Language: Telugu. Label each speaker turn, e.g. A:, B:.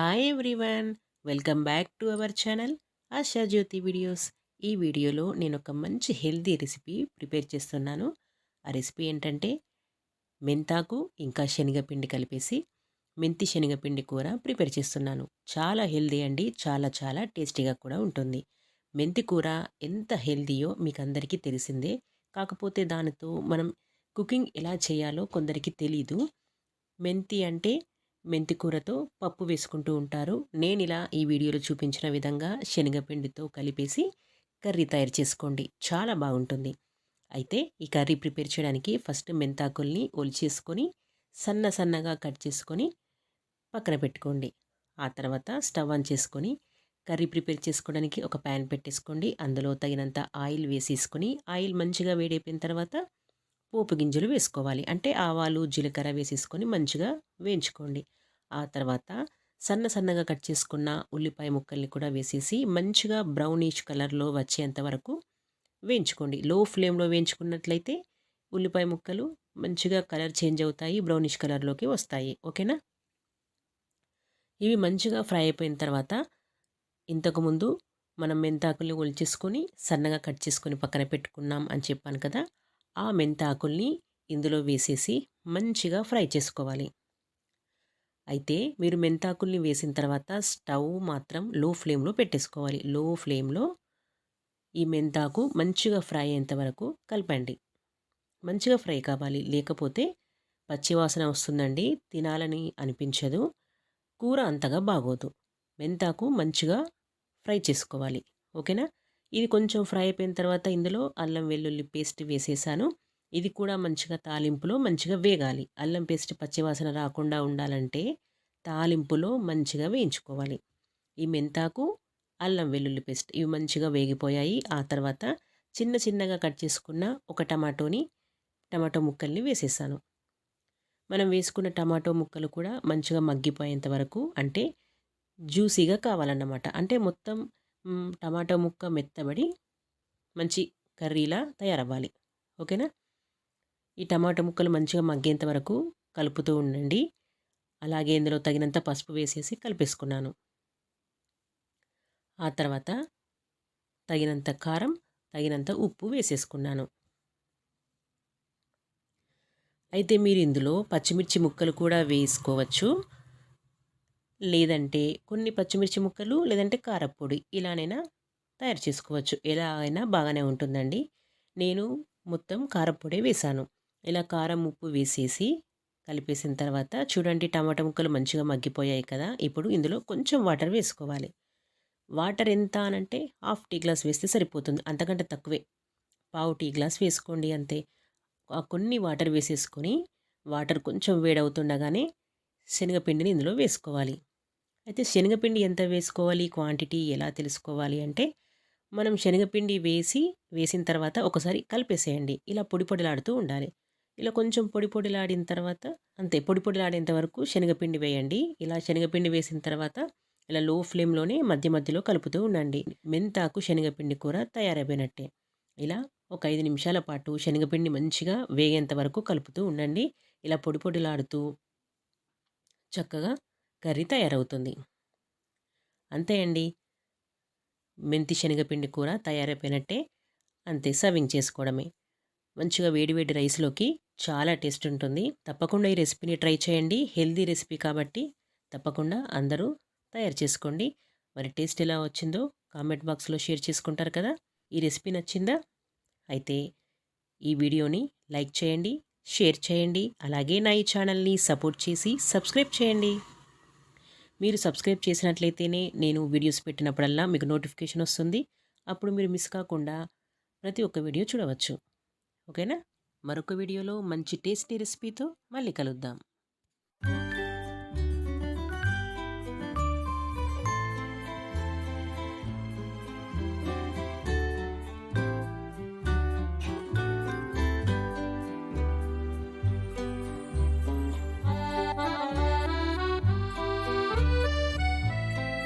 A: Hi everyone welcome back to our channel Asha Jyothi videos ఈ వీడియోలో నేను ఒక మంచి హెల్తీ రెసిపీ ప్రిపేర్ చేస్తున్నాను. ఆ రెసిపీ ఏంటంటే మెంతాకు ఇంకా శనగపిండి కలిపేసి మెంతి శనగపిండి కూర ప్రిపేర్ చేస్తున్నాను. చాలా హెల్దీ అండి చాలా చాలా టేస్టీగా కూడా ఉంటుంది. మెంతి కూర ఎంత హెల్దీయో మీకు అందరికీ తెలిసిందే. కాకపోతే దానితో మనం కుకింగ్ ఎలా చేయాలో కొందరికి తెలీదు. మెంతి అంటే మెంతికూరతో పప్పు వేసుకుంటూ ఉంటారు. నేను ఇలా ఈ వీడియోలో చూపించిన విధంగా శనగపిండితో కలిపేసి కర్రీ తయారు చేసుకోండి. చాలా బాగుంటుంది. అయితే ఈ కర్రీ ప్రిపేర్ చేయడానికి ఫస్ట్ మెంతాకుల్ని ఒలిచేసుకొని సన్న సన్నగా కట్ చేసుకొని పక్కన పెట్టుకోండి. ఆ తర్వాత స్టవ్ ఆన్ చేసుకొని కర్రీ ప్రిపేర్ చేసుకోవడానికి ఒక ప్యాన్ పెట్టేసుకోండి. అందులో తగినంత ఆయిల్ వేసేసుకొని ఆయిల్ మంచిగా వేడైపోయిన తర్వాత పోపు గింజలు వేసుకోవాలి. అంటే ఆవాలు జీలకర్ర వేసేసుకొని మంచిగా వేయించుకోండి. ఆ తర్వాత సన్న సన్నగా కట్ చేసుకున్న ఉల్లిపాయ ముక్కల్ని కూడా వేసేసి మంచిగా బ్రౌనిష్ కలర్లో వచ్చేంత వరకు వేయించుకోండి. లో ఫ్లేమ్లో వేయించుకున్నట్లయితే ఉల్లిపాయ ముక్కలు మంచిగా కలర్ చేంజ్ అవుతాయి బ్రౌనిష్ కలర్లోకి వస్తాయి. ఓకేనా? ఇవి మంచిగా ఫ్రై అయిపోయిన తర్వాత ఇంతకుముందు మనం మెంతాకుల్ని ఒలిచేసుకొని సన్నగా కట్ చేసుకొని పక్కన పెట్టుకున్నాం అని చెప్పాను కదా ఆ మెంతాకుల్ని ఇందులో వేసేసి మంచిగా ఫ్రై చేసుకోవాలి. అయితే మీరు మెంతాకుల్ని వేసిన తర్వాత స్టవ్ మాత్రం లో ఫ్లేమ్లో పెట్టేసుకోవాలి. లో ఫ్లేమ్లో ఈ మెంతాకు మంచిగా ఫ్రై అయ్యేంత వరకు కలపండి. మంచిగా ఫ్రై కావాలి. లేకపోతే పచ్చివాసన వస్తుందండి తినాలని అనిపించదు కూర అంతగా బాగోదు. మెంతాకు మంచిగా ఫ్రై చేసుకోవాలి. ఓకేనా? ఇది కొంచెం ఫ్రై అయిపోయిన తర్వాత ఇందులో అల్లం వెల్లుల్లి పేస్ట్ వేసేసాను. ఇది కూడా మంచిగా తాలింపులో మంచిగా వేగాలి. అల్లం పేస్ట్ పచ్చివాసన రాకుండా ఉండాలంటే తాలింపులో మంచిగా వేయించుకోవాలి. ఈ మెంతాకు అల్లం వెల్లుల్లి పేస్ట్ ఇవి మంచిగా వేగిపోయాయి. ఆ తర్వాత చిన్న చిన్నగా కట్ చేసుకున్న ఒక టమాటోని టమాటో ముక్కల్ని వేసేసాను. మనం వేసుకున్న టమాటో ముక్కలు కూడా మంచిగా మగ్గిపోయేంత వరకు అంటే జ్యూసీగా కావాలన్నమాట. అంటే మొత్తం టమాటో ముక్క మెత్తబడి మంచి కర్రీలా తయారవ్వాలి. ఓకేనా? ఈ టమాటో ముక్కలు మంచిగా మగ్గేంత వరకు కలుపుతూ ఉండండి. అలాగే ఇందులో తగినంత పసుపు వేసేసి కలిపేసుకున్నాను. ఆ తర్వాత తగినంత కారం తగినంత ఉప్పు వేసేసుకున్నాను. అయితే మీరు ఇందులో పచ్చిమిర్చి ముక్కలు కూడా వేసుకోవచ్చు. లేదంటే కొన్ని పచ్చిమిర్చి ముక్కలు లేదంటే కారపొడి ఇలానైనా తయారు చేసుకోవచ్చు. ఎలా అయినా బాగానే ఉంటుందండి. నేను మొత్తం కారపొడి వేశాను ఇలా కారం ఉప్పు వేసేసి కలిపేసిన తర్వాత చూడండి టమాటా ముక్కలు మంచిగా మగ్గిపోయాయి కదా. ఇప్పుడు ఇందులో కొంచెం వాటర్ వేసుకోవాలి. వాటర్ ఎంత అనంటే హాఫ్ టీ గ్లాస్ వేస్తే సరిపోతుంది. అంతకంటే తక్కువే. పావు టీ గ్లాస్ వేసుకోండి అంతే. కొన్ని వాటర్ వేసేసుకొని వాటర్ కొంచెం వేడవుతుండగానే శనగపిండిని ఇందులో వేసుకోవాలి. అయితే శనగపిండి ఎంత వేసుకోవాలి? క్వాంటిటీ ఎలా తెలుసుకోవాలి? అంటే మనం శనగపిండి వేసి వేసిన తర్వాత ఒకసారి కలిపేసేయండి. ఇలా పొడి పొడిలాడుతూ ఉండాలి. ఇలా కొంచెం పొడి పొడిలాడిన తర్వాత అంతే పొడి పొడిలాడేంత వరకు శనగపిండి వేయండి. ఇలా శనగపిండి వేసిన తర్వాత ఇలా లో ఫ్లేమ్లోనే మధ్య మధ్యలో కలుపుతూ ఉండండి. మెంతాకు శనగపిండి కూర తయారైపోయినట్టే. ఇలా ఒక ఐదు నిమిషాల పాటు శనగపిండి మంచిగా వేగేంత వరకు కలుపుతూ ఉండండి. ఇలా పొడి పొడిలాడుతూ చక్కగా కర్రీ తయారవుతుంది. అంతే అండి. మెంతి శనగపిండి కూర తయారైపోయినట్టే అంతే సర్వింగ్ చేసుకోవడమే. మంచిగా వేడివేడి రైస్లోకి చాలా టేస్ట్ ఉంటుంది. తప్పకుండా ఈ రెసిపీని ట్రై చేయండి. హెల్దీ రెసిపీ కాబట్టి తప్పకుండా అందరూ తయారు చేసుకోండి. మరి టేస్ట్ ఎలా వచ్చిందో కామెంట్ బాక్స్లో షేర్ చేసుకుంటారు కదా. ఈ రెసిపీ నచ్చిందా? అయితే ఈ వీడియోని లైక్ చేయండి షేర్ చేయండి. అలాగే నా ఈ ఛానల్ని సపోర్ట్ చేసి సబ్స్క్రైబ్ చేయండి. మీరు సబ్స్క్రైబ్ చేసినట్లయితేనే నేను వీడియోస్ పెట్టినప్పుడల్లా మీకు నోటిఫికేషన్ వస్తుంది. అప్పుడు మీరు మిస్ కాకుండా ప్రతి ఒక్క వీడియో చూడవచ్చు. ఓకేనా? మరొక వీడియోలో మంచి టేస్టీ రెసిపీతో మళ్ళీ కలుద్దాం.